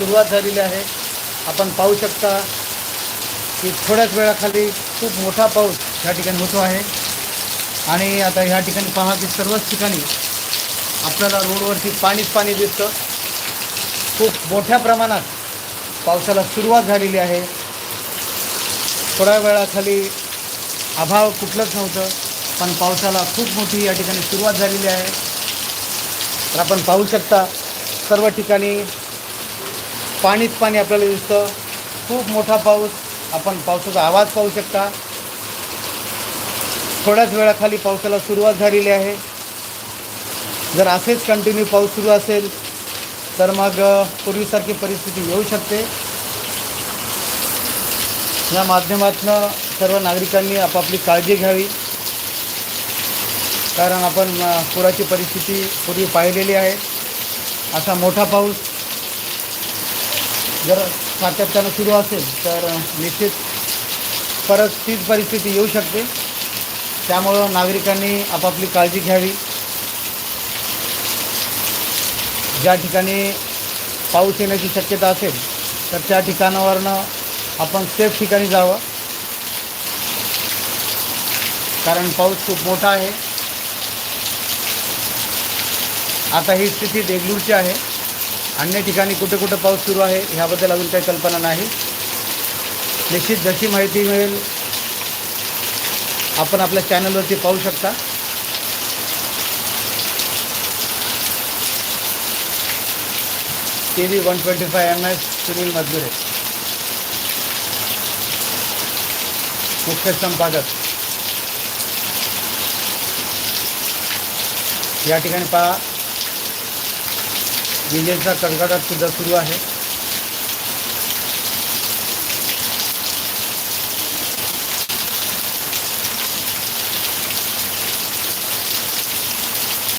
सुरुवात झालेली आहे. आपण पाहू शकता की थोड्याच वेळाखाली खूप मोठा पाऊस ह्या ठिकाणी होतो आहे. आणि आता ह्या ठिकाणी पहा की सर्वच ठिकाणी आपल्याला रोडवरती पाणीच पाणी दिसतं. खूप मोठ्या प्रमाणात पावसाला सुरुवात झालेली आहे. थोड्या वेळाखाली अभाव कुठलंच नव्हतं पण पावसाला खूप मोठी या ठिकाणी सुरुवात झालेली आहे. तर आपण पाहू शकता सर्व ठिकाणी पाणीच पाणी आपल्याला दिसतं. खूप मोठा पाऊस. आपण पावसाचा आवाज पाहू शकता. थोड्याच वेळाखाली पावसाला सुरुवात झालेली आहे. जर असेच कंटिन्यू पाऊस सुरू असेल तर मग पूर्वीसारखी परिस्थिती येऊ शकते. या माध्यमातून सर्व नागरिकांनी आपापली काळजी घ्यावी. कारण आपण पुराची परिस्थिती पूर्वी पाहिलेली आहे. असा मोठा पाऊस जर सातत्यानं सुरू असेल तर निश्चित परत तीच परिस्थिती येऊ शकते. त्यामुळं नागरिकांनी आपापली काळजी घ्यावी. ज्या ठिकाणी पाऊस येण्याची शक्यता असेल तर त्या ठिकाणावरनं आपण सेफ ठिकाणी जावं. कारण पाऊस खूप मोठा आहे. आता ही स्थिती देगलूरची आहे. अन्य ठिकाणी कुठे कुठे पाऊस सुरू आहे ह्याबद्दल अजून काही कल्पना नाही. निश्चित जशी माहिती मिळेल आपण आपल्या चॅनलवरती पाहू शकता. T V one twenty five M S Sunil Majgure मुख्य संपादक. या ठिकाणी पहा विजेचा कडकडाट सुद्धा सुरू आहे.